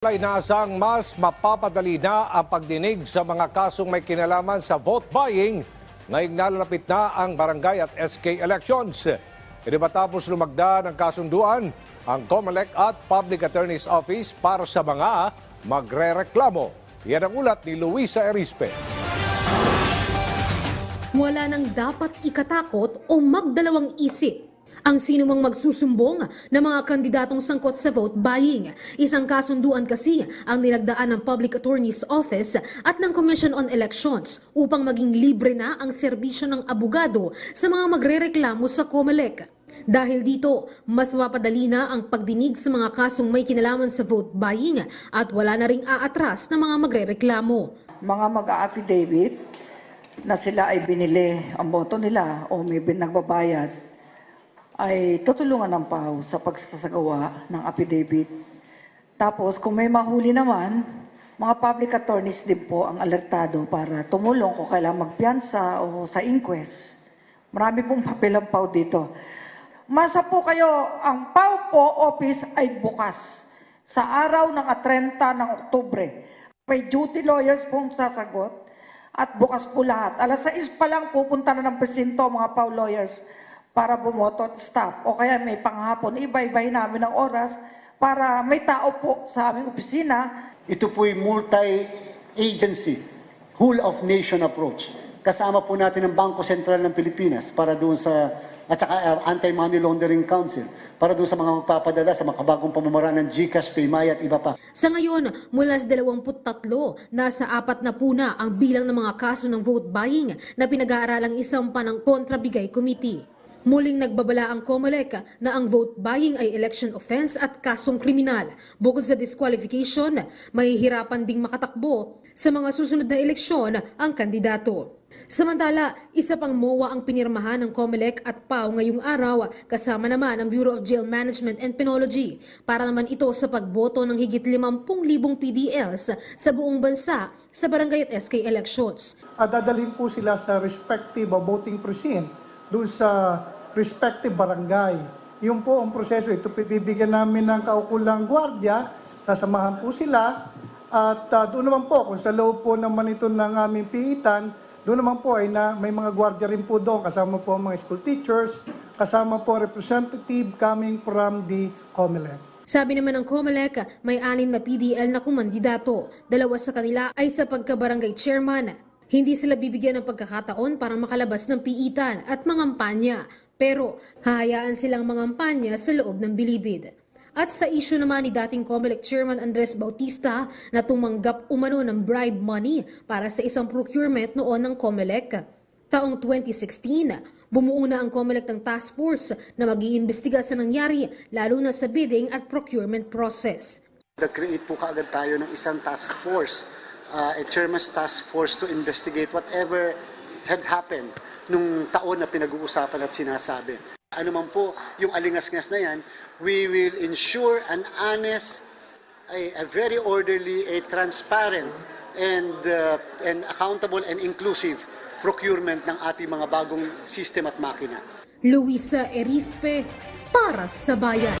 Inaasang mas mapapadali na ang pagdinig sa mga kasong may kinalaman sa vote buying ngayong nalalapit na ang barangay at SK elections. Ito matapos lumagda ng kasunduan ang COMELEC at Public Attorney's Office para sa mga magre-reklamo. Yan ang ulat ni Luisa Erispe. Wala nang dapat ikatakot o magdalawang isip ang sino mang magsusumbong ng mga kandidatong sangkot sa vote buying. Isang kasunduan kasi ang nilagdaan ng Public Attorney's Office at ng Commission on Elections upang maging libre na ang serbisyo ng abogado sa mga magrereklamo sa COMELEC. Dahil dito, mas mapapadali na ang pagdinig sa mga kasong may kinalaman sa vote buying at wala na ring aatras ng mga magrereklamo. mga mag-affidavit na sila ay binili ang boto nila o may nagbabayad ay tutulungan ng PAO sa pagsasagawa ng affidavit. Tapos kung may mahuli naman, mga public attorneys din po ang alertado para tumulong kung kailangan magpiyansa o sa inquest. Marami pong papel ang PAO dito. Masa po kayo, ang PAO po office ay bukas sa araw ng 30 ng Oktubre. May duty lawyers pong sasagot at bukas po lahat. Alas 6 pa lang pupunta na ng presinto mga PAO lawyers para bumoto at stop. O kaya may panghapon, iba-ibay namin ang oras para may tao po sa aming opisina Ito po'y multi-agency, whole of nation approach. Kasama po natin ang Bangko Sentral ng Pilipinas para doon sa at saka uh, Anti-Money Laundering Council para doon sa mga magpapadala sa makabagong pamamaraan ng GCash, PayMaya at iba pa. Sa ngayon, mula sa 23, nasa apat na puna ang bilang ng mga kaso ng vote buying na pinag-aaralang isampa ng Kontrabigay Committee. Muling nagbabala ang COMELEC na ang vote buying ay election offense at kasong kriminal. Bukod sa disqualification, mahihirapan ding makatakbo sa mga susunod na eleksyon ang kandidato. Samantala, isa pang MOA ang pinirmahan ng COMELEC at PAO ngayong araw kasama naman ang Bureau of Jail Management and Penology para naman ito sa pagboto ng higit 50,000 PDLs sa buong bansa sa barangay at SK elections. at dadalhin po sila sa respective voting precinct doon sa respective barangay. Yun po ang proseso. Ito bibigyan namin ng kaukulang gwardiya, sasamahan po sila at uh, doon naman po, kung sa loob po naman ito ng aming piitan, doon naman po ay na, may mga gwardiya rin po doon, kasama po ang mga school teachers, kasama po representative coming from the COMELEC. Sabi naman ng COMELEC, may anim na PDL na kumandidato. Dalawa sa kanila ay sa pagkabarangay chairman. Hindi sila bibigyan ng pagkakataon para makalabas ng piitan at mangampanya. Pero hahayaan silang mangampanya sa loob ng bilibid. At sa issue naman ni dating COMELEC Chairman Andres Bautista na tumanggap umano ng bribe money para sa isang procurement noon ng COMELEC. Taong 2016, bumuo na ang COMELEC ng task force na mag-iimbestiga sa nangyari lalo na sa bidding at procurement process. Nag-create po kaagad tayo ng isang task force, uh, a chairman's task force to investigate whatever had happened nung taon na pinag-uusapan at sinasabi. Ano man po yung alingas-ngas na yan, we will ensure an honest, a, a very orderly, a transparent, and, uh, and accountable and inclusive procurement ng ating mga bagong system at makina. Luisa Erispe para sa bayan.